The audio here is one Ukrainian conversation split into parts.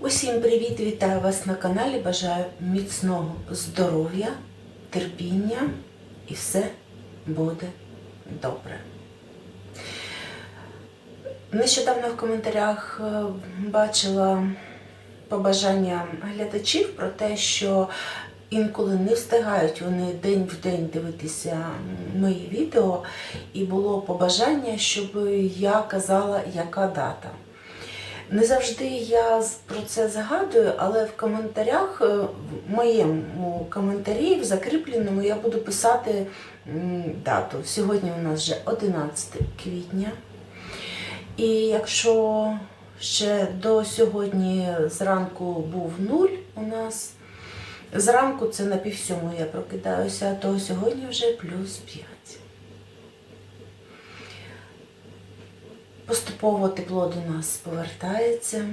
Усім привіт! Вітаю вас на каналі. Бажаю міцного здоров'я, терпіння і все буде добре. Нещодавно в коментарях е, бачила побажання глядачів про те, що інколи не встигають вони день в день дивитися мої відео, і було побажання, щоб я казала, яка дата. Не завжди я про це згадую, але в коментарях, е, в моєму коментарі, в закріпленому, я буду писати дату. Сьогодні у нас вже 11 квітня. І якщо ще до сьогодні зранку був нуль у нас, зранку це на півсьому я прокидаюся, то сьогодні вже плюс 5. Поступово тепло до нас повертається,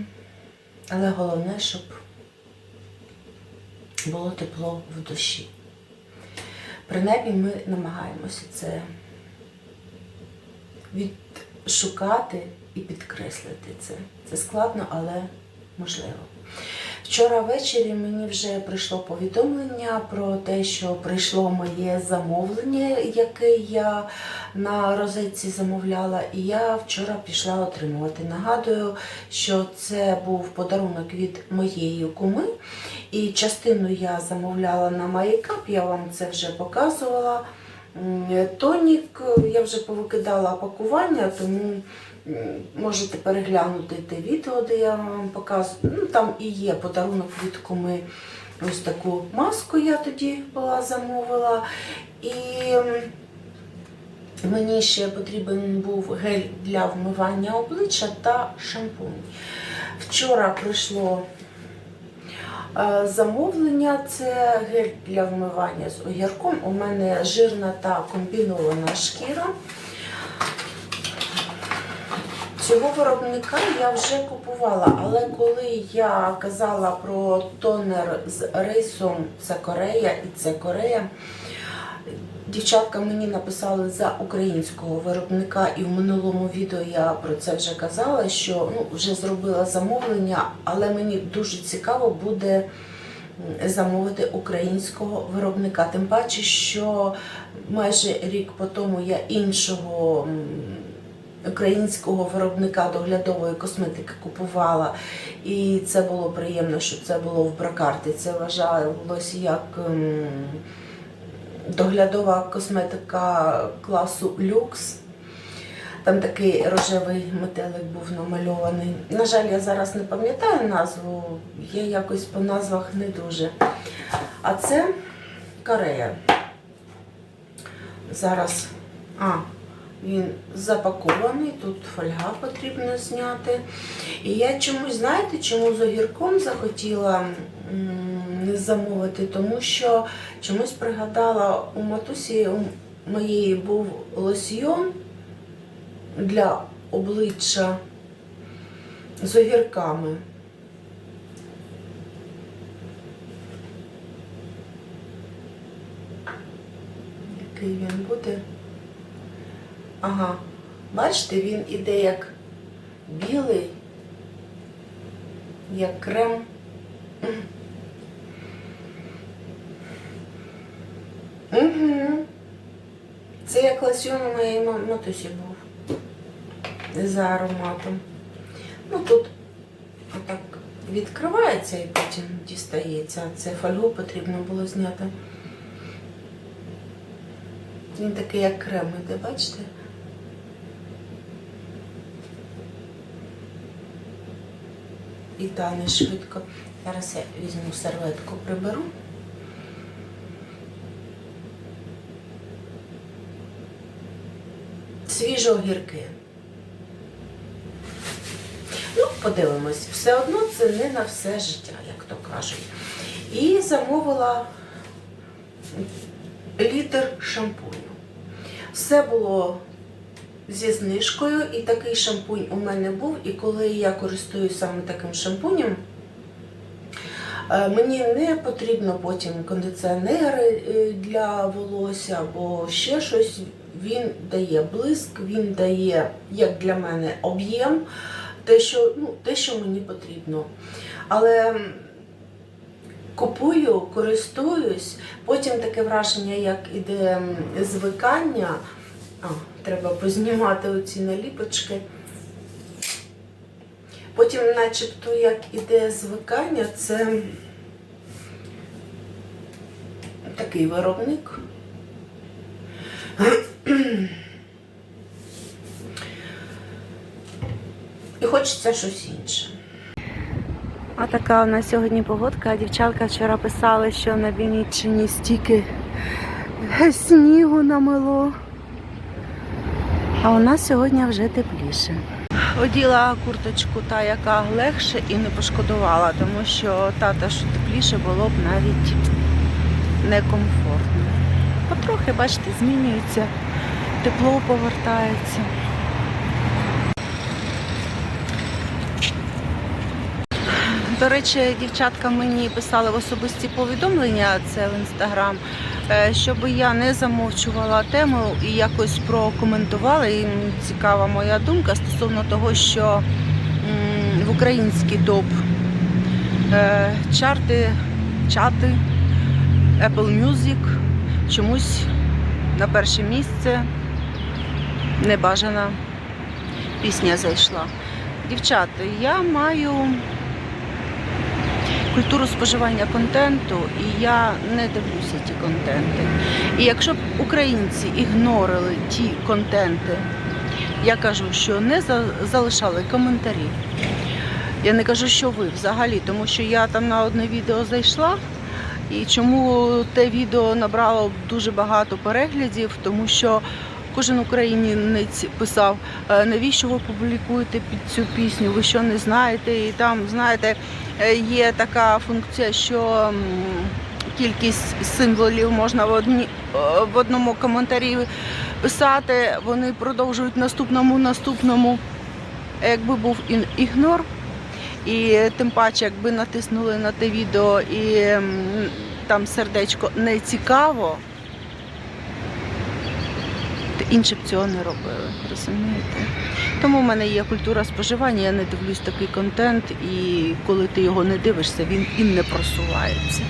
але головне, щоб було тепло в душі. Принаймні ми намагаємося це відшукати і підкреслити це. Це складно, але можливо. Вчора ввечері мені вже прийшло повідомлення про те, що прийшло моє замовлення, яке я на розетці замовляла, і я вчора пішла отримувати. Нагадую, що це був подарунок від моєї куми, і частину я замовляла на Майкап, я вам це вже показувала. М, Тонік е, я вже повикидала пакування, тому можете переглянути те відео, де я вам показую. Ну, там і є подарунок від куми. Ось таку маску я тоді була замовила. І мені ще потрібен був гель для вмивання обличчя та шампунь. Вчора прийшло е, замовлення. Це гель для вмивання з огірком. У мене жирна та комбінована шкіра. Цього виробника я вже купувала, але коли я казала про тонер з рисом це Корея і це Корея, дівчатка мені написали за українського виробника, і в минулому відео я про це вже казала, що ну, вже зробила замовлення, але мені дуже цікаво буде замовити українського виробника. Тим паче, що майже рік по тому я іншого. Українського виробника доглядової косметики купувала, і це було приємно, що це було в бракарті. Це вважалося як доглядова косметика класу люкс. Там такий рожевий метелик був намальований. На жаль, я зараз не пам'ятаю назву, я якось по назвах не дуже. А це Корея. Зараз. А, він запакований, тут фольга потрібно зняти. І я чомусь, знаєте, чому з огірком захотіла замовити, тому що чомусь пригадала, у матусі у моєї був лосьйон для обличчя з огірками. Який він буде? Ага, бачите, він іде як білий, як крем. Угу. Це як лосьон у моєї ма- матусі був за ароматом. Ну тут отак відкривається і потім дістається. Це фольгу потрібно було зняти. Він такий як крем іде, бачите? І тане швидко. Зараз я візьму серветку, приберу. Свіжі огірки. Ну, подивимось, все одно це не на все життя, як то кажуть. І замовила літр шампуню. Все було зі знижкою, і такий шампунь у мене був. І коли я користуюсь саме таким шампунем, мені не потрібно потім кондиціонери е, для волосся або ще щось. Він дає блиск, він дає, як для мене, об'єм. те, що, ну, те, що мені потрібно. Але купую, користуюсь, потім таке враження, як іде звикання. А, треба познімати оці наліпочки. Потім, начебто, як іде звикання, це такий виробник. І хочеться щось інше. А така у нас сьогодні погодка. Дівчатка вчора писали, що на Вінниччині стільки снігу намело. А у нас сьогодні вже тепліше. Оділа курточку та, яка легше і не пошкодувала, тому що та, та що тепліше було б навіть некомфортно. Потрохи, бачите, змінюється, тепло повертається. До речі, дівчатка мені писали в особисті повідомлення, це в інстаграм, щоб я не замовчувала тему і якось прокоментувала. Їм цікава моя думка стосовно того, що в український топ е, чарти, чати, Apple Music чомусь на перше місце небажана пісня зайшла. Дівчата, я маю культуру споживання контенту, і я не дивлюся ті контенти. І якщо б українці ігнорили ті контенти, я кажу, що не залишали коментарі. Я не кажу, що ви взагалі, тому що я там на одне відео зайшла. І чому те відео набрало дуже багато переглядів, тому що кожен українець писав, «Е, навіщо ви публікуєте під цю пісню, ви що не знаєте? І там, знаєте, є така функція, що кількість символів можна в, одні, е, в одному коментарі писати, вони продовжують наступному, наступному. Якби був ігнор, і тим паче, якби натиснули на те відео і там сердечко не цікаво, інші б цього не робили, розумієте? Тому в мене є культура споживання, я не дивлюсь такий контент, і коли ти його не дивишся, він і не просувається.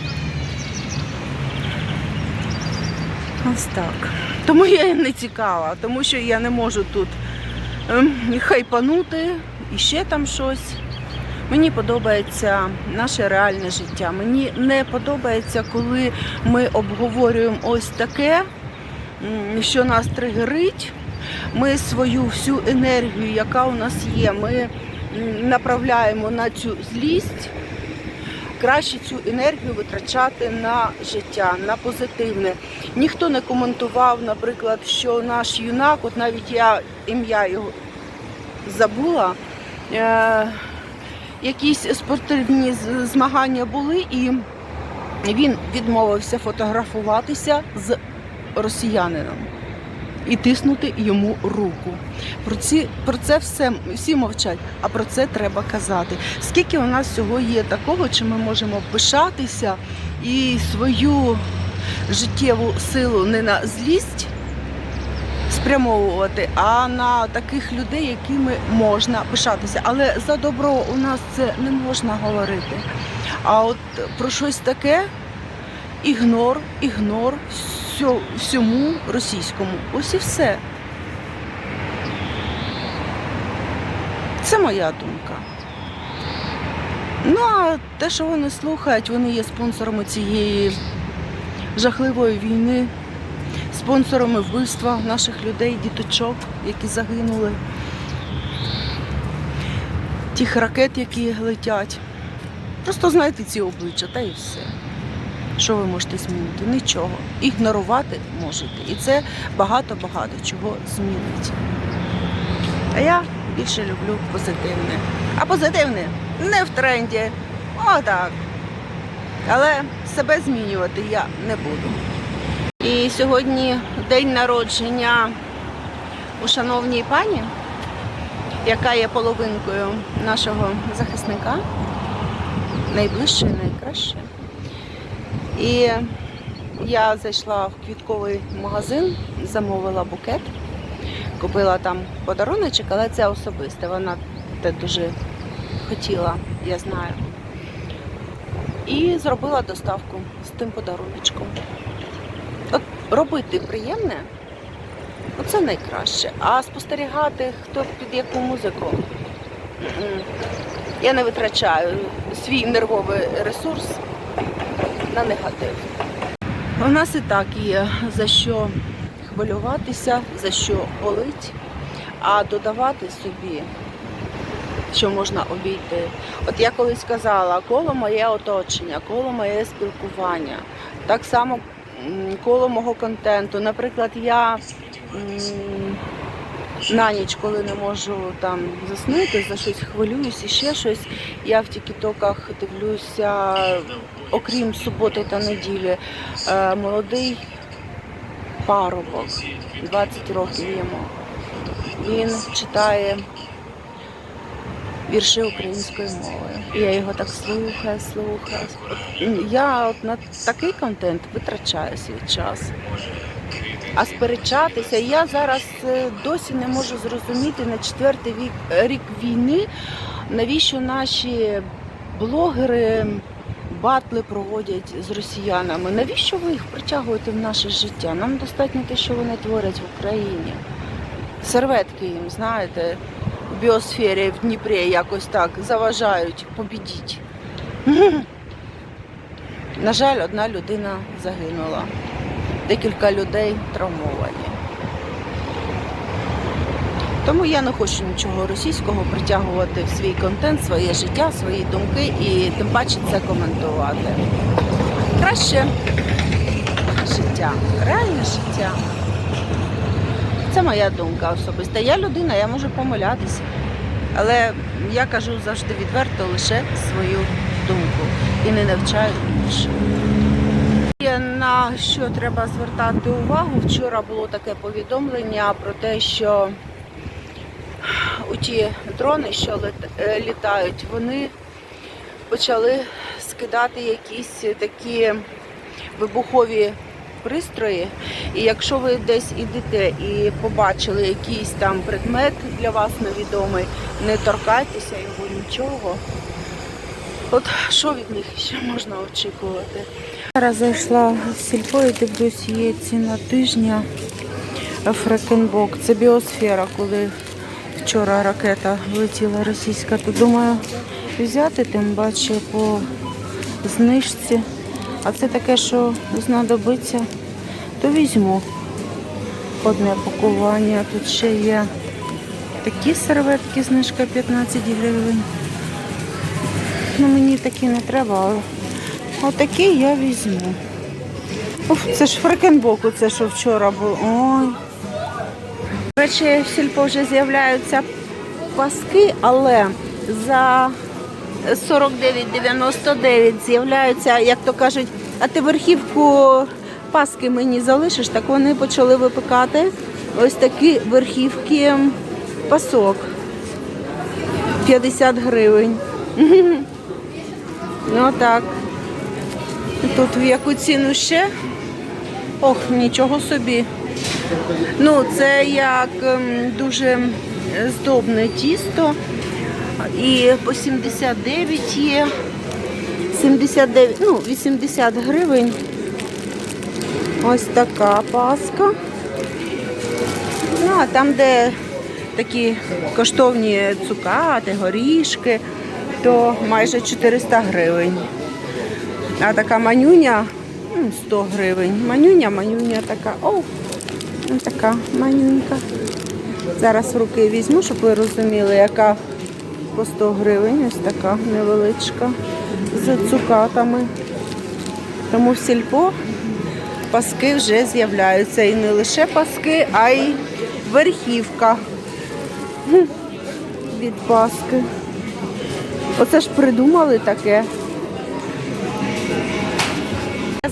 Ось так. Тому я не цікава, тому що я не можу тут ем, хайпанути і ще там щось. Мені подобається наше реальне життя. Mені не подобається, коли ми обговорюємо ось таке, що нас тригерить. Ми свою всю енергію, яка у нас є, ми направляємо на цю злість. Краще цю енергію витрачати на життя, на позитивне. Ніхто не коментував, наприклад, що наш юнак, от навіть я ім'я його забула. Е- якісь спортивні змагання були, і він відмовився фотографуватися з росіянином і тиснути йому руку. Про, ці, про це все всі мовчать, а про це треба казати. Скільки у нас всього є такого, чи ми можемо пишатися і свою життєву силу не на злість спрямовувати, а на таких людей, якими можна пишатися. Але за добро у нас це не можна говорити. А от про щось таке ігнор, ігнор всьому російському. Ось і все. Це моя думка. Ну, а те, що вони слухають, вони є спонсорами цієї жахливої війни спонсорами вбивства наших людей, діточок, які загинули, тих ракет, які летять. Просто знайте ці обличчя, та і все. Що ви можете змінити? Нічого. Ігнорувати можете. І це багато-багато чого змінить. А я більше люблю позитивне. А позитивне не в тренді. Отак. Але себе змінювати я не буду. І сьогодні день народження у шановній пані, яка є половинкою нашого захисника, найближчої, найкраще. І я зайшла в квітковий магазин, замовила букет, купила там подаруночок, але це особисте. Вона Бачите, дуже хотіла, я знаю. І зробила доставку з тим подаруночком. От робити приємне, оце найкраще. А спостерігати, хто під яку музику. Я не витрачаю свій нервовий ресурс на негатив. У нас і так є за що хвилюватися, за що болить, а додавати собі, що можна обійти. От я колись казала, коло моє оточення, коло моє спілкування, так само коло мого контенту. Наприклад, я на ніч, коли не можу там заснути, за щось хвилююсь і ще щось, я в тіктоках дивлюся, окрім суботи та неділі, е, молодий парубок, 20 років йому. Він читає вірші українською мовою. І я його так слухаю, слухаю. Я от на такий контент витрачаю свій час. А сперечатися, я зараз е, досі не можу зрозуміти на четвертий рік війни, навіщо наші блогери батли проводять з росіянами. Навіщо ви їх притягуєте в наше життя? Нам достатньо те, що вони творять в Україні. Серветки їм, знаєте, в біосфері в Дніпрі якось так заважають побідіть. На жаль, одна людина загинула, декілька людей травмовані. Тому я не хочу нічого російського притягувати в свій контент, своє життя, свої думки і тим паче це коментувати. Краще життя, реальне життя. Це моя думка особиста. Я людина, я можу помилятися. Але я кажу завжди відверто лише свою думку і не навчаю інших. На що треба звертати увагу? Вчора було таке повідомлення про те, що у ті дрони, що е, літають, вони почали скидати якісь такі вибухові пристрої. І якщо ви десь ідете і побачили якийсь там предмет для вас невідомий, не торкайтеся його нічого. От що від них ще можна очікувати? Зараз зайшла в сільпо і дивлюсь, є ціна тижня Фрекенбок. Це біосфера, коли вчора ракета влетіла російська, то думаю взяти, тим паче по знижці. А це таке, що знадобиться, то візьму одне пакування. Тут ще є такі серветки, знижка 15 гривень. Ну, мені такі не треба, але отакі я візьму. Уф, це ж фрекенбоку, це що вчора було. Ой. До речі, в сільпо вже з'являються паски, але за 49,99 з'являються, як то кажуть, а ти верхівку паски мені залишиш, так вони почали випекати ось такі верхівки пасок. 50 гривень. Ну так. Тут в яку ціну ще? Ох, нічого собі. Ну, це як ем, дуже здобне тісто. І по 79 є. 79, ну, 80 гривень. Ось така паска. Ну, а там, де такі коштовні цукати, горішки, то майже 400 гривень. А така манюня 100 гривень. Манюня, манюня така. О, ось така манюнька. Зараз руки візьму, щоб ви розуміли, яка по 100 гривень. Ось така невеличка з цукатами. Тому в сільпо паски вже з'являються. І не лише паски, а й верхівка від паски. Оце ж придумали таке.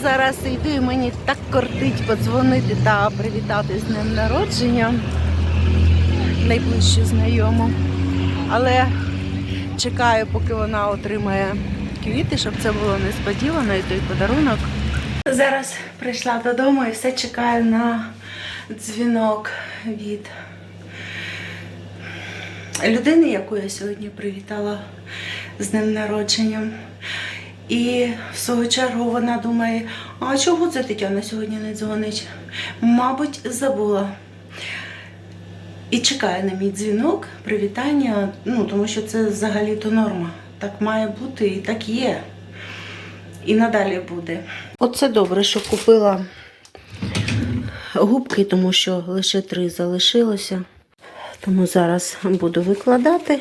Зараз йду і мені так кортить подзвонити та привітати з днем народження найближчу знайому. Але чекаю, поки вона отримає квіти, щоб це було несподівано і той подарунок. Зараз прийшла додому і все чекаю на дзвінок від людини, яку я сьогодні привітала з днем народженням. І в свою чергу вона думає, а чого це Тетяна сьогодні не дзвонить? Мабуть, забула. І чекає на мій дзвінок, привітання, ну, тому що це взагалі-то норма. Так має бути і так є. І надалі буде. Оце добре, що купила губки, тому що лише три залишилося. Тому зараз буду викладати.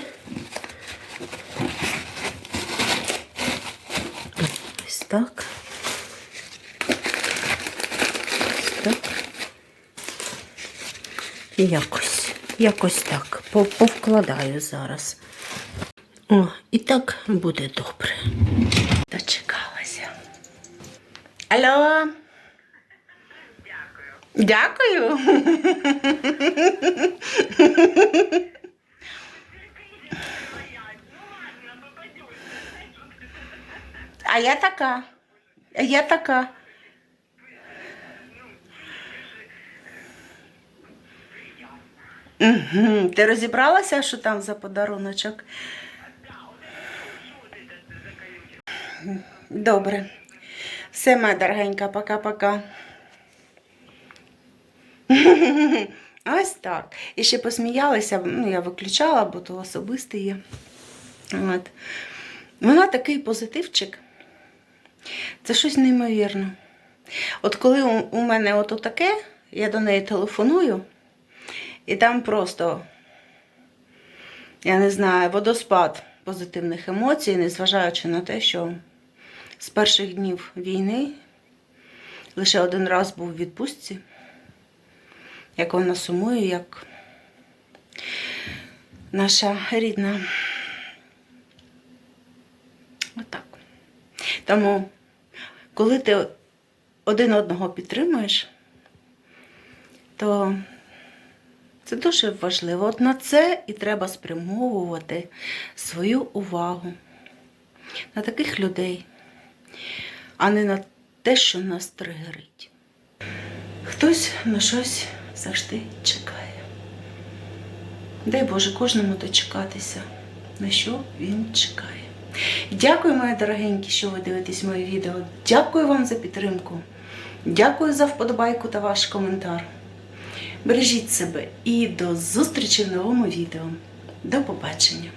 Ось так. Так. Якось, якось так. Повкладаю зараз. О, і так буде добре. Дочекалася. Алло. Дякую. Дякую. А я така. А я така. Ти розібралася, що там за подаруночок? Добре. Все, моя дорогенька, пока-пока. Ось так. І ще посміялася, ну, я виключала, бо то особисте є. От. Вона такий позитивчик. Це щось неймовірне. От коли у, мене ото таке, я до неї телефоную, і там просто, я не знаю, водоспад позитивних емоцій, незважаючи на те, що з перших днів війни лише один раз був у відпустці, як вона сумує, як наша рідна. Отак. Тому, коли ти один одного підтримуєш, то це дуже важливо. От на це і треба спрямовувати свою увагу на таких людей, а не на те, що нас тригерить. Хтось на щось завжди чекає. Дай Боже кожному дочекатися, на що він чекає. Дякую, мої дорогенькі, що ви дивитесь моє відео. Дякую вам за підтримку. Дякую за вподобайку та ваш коментар. Бережіть себе і до зустрічі в новому відео. До побачення!